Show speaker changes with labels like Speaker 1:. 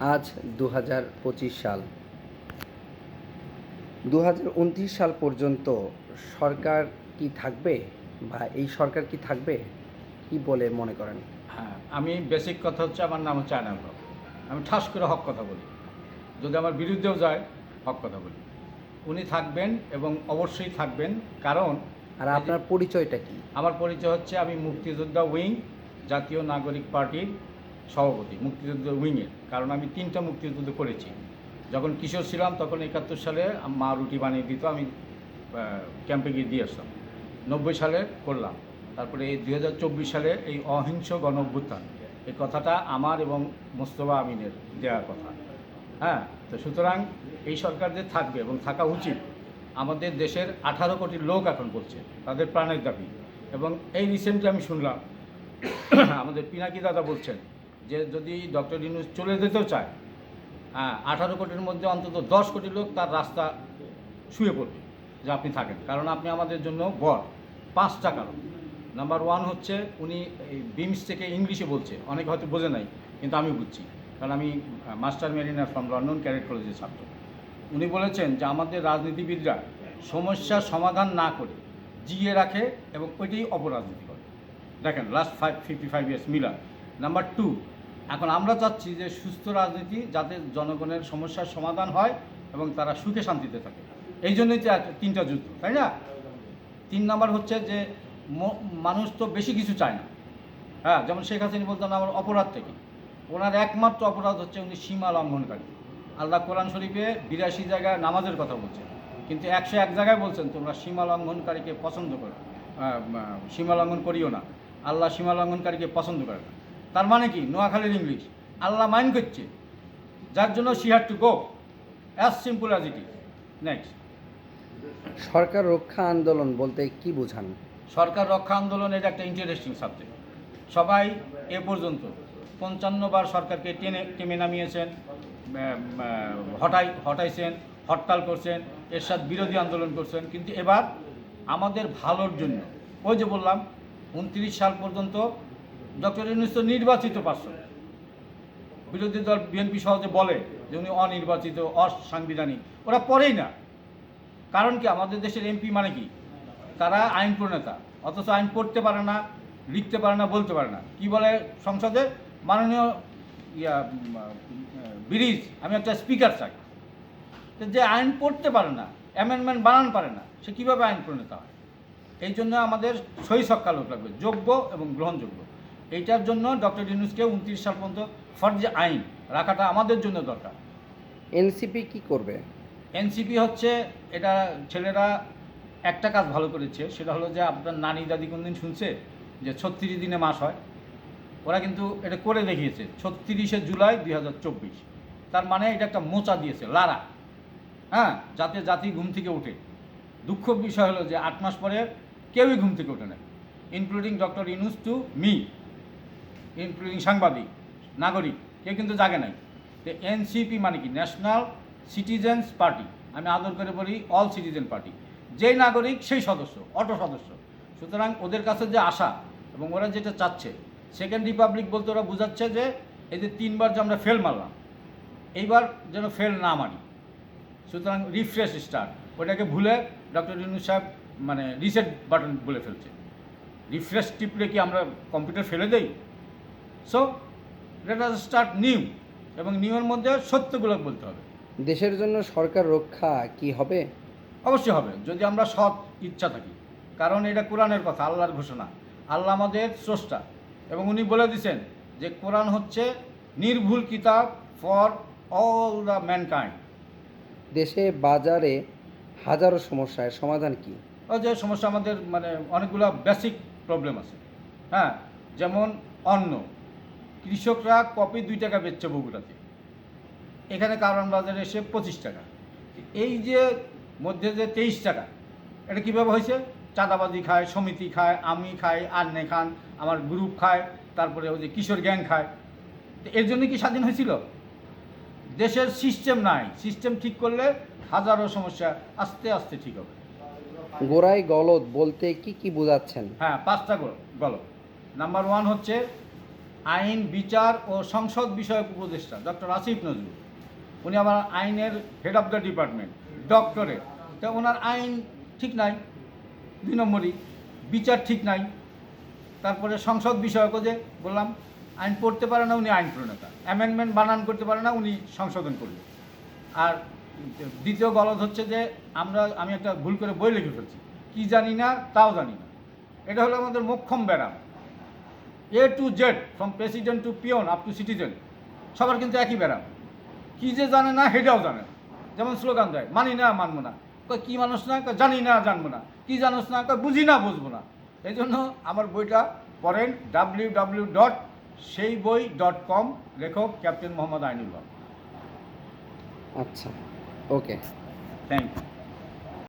Speaker 1: আজ দু হাজার পঁচিশ সাল। দু হাজার উনত্রিশ সাল পর্যন্ত সরকার কি থাকবে বা এই সরকার কি থাকবে কি বলে মনে করেন?
Speaker 2: হ্যাঁ আমি বেসিক কথা হচ্ছে আমার নাম হচ্ছে আয়নাল হক আমি ঠাস করে হক কথা বলি। যদি আমার বিরুদ্ধেও যায় হক কথা বলি। উনি থাকবেন এবং অবশ্যই থাকবেন কারণ
Speaker 1: আর আপনার পরিচয়টা কি?
Speaker 2: আমার পরিচয় হচ্ছে আমি মুক্তিযোদ্ধা উইং জাতীয় নাগরিক পার্টির সভাপতি, মুক্তিযুদ্ধ উইংয়ের কারণ আমি তিনটা মুক্তিযুদ্ধ করেছি। যখন কিশোর ছিলাম, তখন একাত্তর সালে মা রুটি বানিয়ে দিত, আমি ক্যাম্পে গিয়ে দিয়ে আসতাম। নব্বই সালে করলাম। তারপরে এই দু হাজার চব্বিশ সালে এই অহিংস গণ অভ্যুত্থান এই কথাটা আমার এবং মোস্তফা আমিনের দেওয়ার কথা। হ্যাঁ তো সুতরাং এই সরকার যে থাকবে এবং থাকা উচিত, আমাদের দেশের আঠারো কোটি লোক এখন বলছে, তাদের প্রাণের দাবি। এবং এই রিসেন্টলি আমি শুনলাম, আমাদের পিনাকি দাদা বলছেন যে যদি ডক্টর ইউনুস চলে যেতেও চায় হ্যাঁ আঠারো কোটির মধ্যে অন্তত দশ কোটি লোক তার রাস্তা শুয়ে পড়বে, যে আপনি থাকেন। কারণ আপনি আমাদের জন্য বর পাঁচটা কারণ নাম্বার ওয়ান হচ্ছে উনি এই বিমস থেকে ইংলিশে বলছে, অনেক হয়তো বোঝে নাই, কিন্তু আমি বুঝছি। কারণ আমি মাস্টার মেরিনার ফ্রম লন্ডন ক্যারেট কলেজের ছাত্র। উনি বলেছেন যে আমাদের রাজনীতিবিদরা সমস্যার সমাধান না করে জিয়ে রাখে এবং ওইটাই অপরাজনীতি করে। দেখেন last five fifty five years মিলা নাম্বার টু এখন আমরা চাচ্ছি যে সুস্থ রাজনীতি যাতে জনগণের সমস্যার সমাধান হয় এবং তারা সুখে শান্তিতে থাকে। এই জন্যই তিনটা যুদ্ধ, তাই না? তিন নাম্বার হচ্ছে যে মানুষ তো বেশি কিছু চায় না। হ্যাঁ যেমন শেখ হাসিনা বলতেন আমার অপরাধ থেকে। ওনার একমাত্র অপরাধ হচ্ছে উনি সীমা লঙ্ঘনকারী। আল্লাহ কোরআন শরীফে বিরাশি জায়গায় নামাজের কথা বলছেন। কিন্তু একশো এক জায়গায় বলছেন, তোমরা সীমা লঙ্ঘনকারীকে পছন্দ করো সীমা লঙ্ঘন করিও না। আল্লাহ সীমা লঙ্ঘনকারীকে পছন্দ করে না। তার মানে কি? নোয়াখালীর ইংলিশ। আল্লাহ মাইন্ড করছে। যার জন্য she had to go as simple as it is next
Speaker 1: সরকার রক্ষা আন্দোলন বলতে কি বোঝান?
Speaker 2: সরকার রক্ষা আন্দোলন এটা একটা ইন্টারেস্টিং সাবজেক্ট সবাই এ পর্যন্ত পঞ্চান্ন বার সরকারকে টেনে টেনে নামিয়েছেন হটাই হটাইছেন হরতাল করছেন এর সাথে বিরোধী আন্দোলন করছেন। কিন্তু এবার আমাদের ভালোর জন্য ওই যে বললাম উনত্রিশ সাল পর্যন্ত ডক্টর ইউনুস তো নির্বাচিত পার্সন। বিরোধী দল বিএনপি সহজে বলে যে উনি অনির্বাচিত, অসাংবিধানিক। ওরা পড়েই না। কারণ কি? আমাদের দেশের এমপি মানে কি? তারা আইন প্রণেতা। অথচ আইন পড়তে পারে না, লিখতে পারে না, বলতে পারে না। কি বলে সংসদে? মাননীয় ইয়া, ব্রিজ, আমি একটা স্পিকার চাই। যে আইন পড়তে পারে না, অ্যামেন্ডমেন্ট বানান পারে না, সে কীভাবে আইন প্রণেতা হয়? এই জন্য আমাদের সই সক্কা লোক লাগবে। যোগ্য এবং গ্রহণযোগ্য। এইটার জন্য ডক্টর ইউনুসকে উনত্রিশ সাল পর্যন্ত ফর্জে আইন রাখাটা আমাদের জন্য দরকার।
Speaker 1: এনসিপি কি করবে?
Speaker 2: এনসিপি হচ্ছে এটা ছেলেরা একটা কাজ ভালো করেছে সেটা হলো যে আপনার নানি দাদি কোনদিন শুনছে যে ছত্রিশ দিনে মাস হয়? ওরা কিন্তু এটা করে দেখিয়েছে ছত্রিশে জুলাই দুই হাজার চব্বিশ। তার মানে এটা একটা মোচা দিয়েছে লারা। হ্যাঁ যাতে জাতি ঘুম থেকে ওঠে। দুঃখ বিষয় হলো যে আট মাস পরে কেউই ঘুম থেকে ওঠে না including doctor Yunus to me including সাংবাদিক, নাগরিক, কেউ কিন্তু জাগে নাই। তো এনসিপি মানে কি? ন্যাশনাল সিটিজেন্স পার্টি আমি আদর করে বলি অল সিটিজেন পার্টি যেই নাগরিক, সেই সদস্য, অটো সদস্য। সুতরাং ওদের কাছে যে আশা এবং ওরা যেটা চাচ্ছে সেকেন্ড রিপাবলিক বলতে ওরা বোঝাচ্ছে যে এই যে তিনবার যে আমরা ফেল মারলাম, এইবার যেন ফেল না মারি। সুতরাং রিফ্রেশ স্টার্ট ওটাকে ভুলে ডক্টর ইউনুস সাহেব মানে রিসেট বাটন বলে ফেলছে। রিফ্রেশ টিপলে কি আমরা কম্পিউটার ফেলে দেই? So let us start new এবং নিউয়ের মধ্যে সত্যগুলো বলতে হবে।
Speaker 1: দেশের জন্য সরকার রক্ষা কি হবে?
Speaker 2: অবশ্যই হবে যদি আমরা সৎ ইচ্ছা থাকি। কারণ এটা কোরআনের কথা আল্লাহর ঘোষণা। আল্লাহ আমাদের স্রষ্টা। এবং উনি বলে দিয়েছেন যে কোরআন হচ্ছে নির্ভুল কিতাব ফর অল দ্য ম্যানকাইন্ড
Speaker 1: দেশে বাজারে হাজারো সমস্যার সমাধান কি?
Speaker 2: ওই যে সমস্যা আমাদের মানে অনেকগুলো বেসিক প্রবলেম আছে। হ্যাঁ যেমন অন্ন। কৃষকরা কপি দুই টাকা বেচছে বগুড়াতে। এখানে কারণ বাজারে এসে পঁচিশ টাকা। এই যে মধ্যে যে তেইশ টাকা এটা কীভাবে হয়েছে? চাঁদাবাজি খায় সমিতি খায় আমি খাই আন্নে খান আমার গ্রুপ খায় তারপরে ওই যে কিশোর গ্যাং খায়। তো এর জন্য কি স্বাধীন হয়েছিল? দেশের সিস্টেম নাই। সিস্টেম ঠিক করলে হাজারো সমস্যা আস্তে আস্তে ঠিক হবে।
Speaker 1: গোড়ায় গলদ বলতে কি কি বোঝাচ্ছেন?
Speaker 2: হ্যাঁ পাঁচটা গল গল্প নাম্বার ওয়ান হচ্ছে আইন, বিচার ও সংসদ বিষয়ক উপদেষ্টা, ডক্টর আসিফ নজরুল। উনি আমার আইনের head of the department doctorate তা ওনার আইন ঠিক নাই, দুই নম্বরই। বিচার ঠিক নাই। তারপরে সংসদ বিষয়ক যে বললাম, আইন পড়তে পারে না উনি আইন প্রণেতা। অ্যামেন্ডমেন্ট বানান করতে পারে না উনি সংশোধন করবে। আর দ্বিতীয় গলদ হচ্ছে যে আমরা, আমি একটা ভুল করে বই লিখে ফেলছি। কী জানি না, তাও জানি না। এটা হলো আমাদের মোক্ষম ব্যারাম। A to Z from president to peon up to citizen সবার কিন্তু একই ব্যারাম। কী যে জানে না সেটাও জানে যেমন স্লোগান দেয় মানি না মানবো না। কয় কী মানুষ না? কয় জানি না জানব না। কি জানোস না? কয় বুঝি না বুঝব না। এই জন্য আমার বইটা পড়েন ডাব্লিউ ডাব্লিউ ডট সেই বই ডট কম লেখক ক্যাপ্টেন মোহাম্মদ আইনুল হক
Speaker 1: আচ্ছা ওকে।
Speaker 2: Thank you